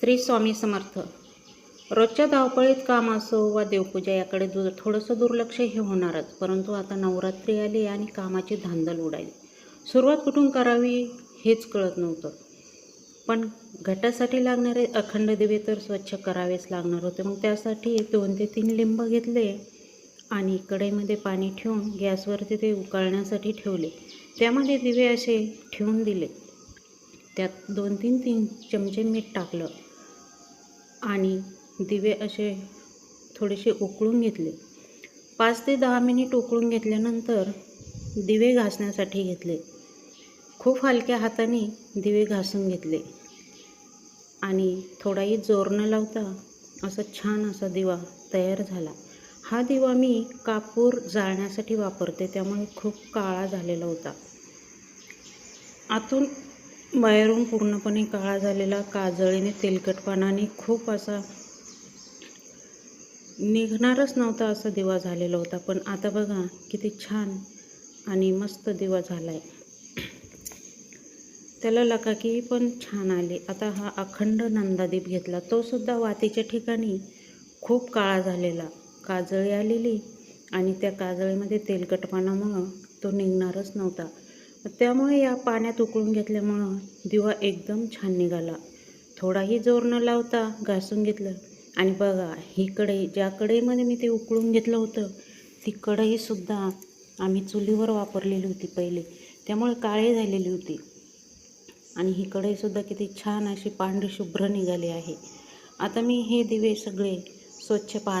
श्री स्वामी समर्थ. रोजच्या धावपळीत काम असो वा देवपूजा याकडे दु थोडंसं दुर्लक्ष हे होणारच. परंतु आता नवरात्री आली आणि कामाची धांदल उडाली. सुरुवात कुठून करावी हेच कळत नव्हतं. पण घटासाठी लागणारे अखंड दिवे तर स्वच्छ करावेच लागणार होते. मग त्यासाठी दोन ते तीन लिंब घेतले आणि कढईमध्ये पाणी ठेवून गॅसवरती ते उकळण्यासाठी ठेवले. त्यामध्ये दिवे असे ठेवून दिले. त्यात दोन तीन तीन चमचे मीठ टाकलं. आणि दिवे असे थोडेसे उकळून घेतले. पाच ते दहा मिनिट उकळून घेतल्यानंतर दिवे घासण्यासाठी घेतले. खूप हलक्या हाताने दिवे घासून घेतले. आणि थोडाही जोर न लावता असा छान असा दिवा तयार झाला. हा दिवा मी कापूर जाळण्यासाठी वापरते त्यामुळे खूप काळा झालेला होता. आतून बाहेरून पूर्णपणे काळा झालेला काजळीने तेलकटपणाने खूप असा निघणारच नव्हता असा दिवा झालेला होता. पण आता बघा किती छान आणि मस्त दिवा झाला आहे त्याला लकाकी पण छान आली. आता हा अखंड नंदादीप घेतला. तो सुद्धा वातीच्या ठिकाणी खूप काळा झालेला. काजळी आलेली आणि त्या काजळीमध्ये तेलकटपणामुळं तो निघणारच नव्हता. त्यामुळे या पाण्यात उकळून घेतल्यामुळं दिवा एकदम छान निघाला. थोडाही जोर न लावता घासून घेतलं. आणि बघा ही कढई ज्या कढईमध्ये मी ते उकळून घेतलं होतं ती कढईसुद्धा आम्ही चुलीवर वापरलेली होती पहिले. त्यामुळे काळी झालेली होती. आणि ही कढईसुद्धा किती छान अशी पांढरी शुभ्र निघाली आहे. आता मी हे दिवे सगळे स्वच्छ पा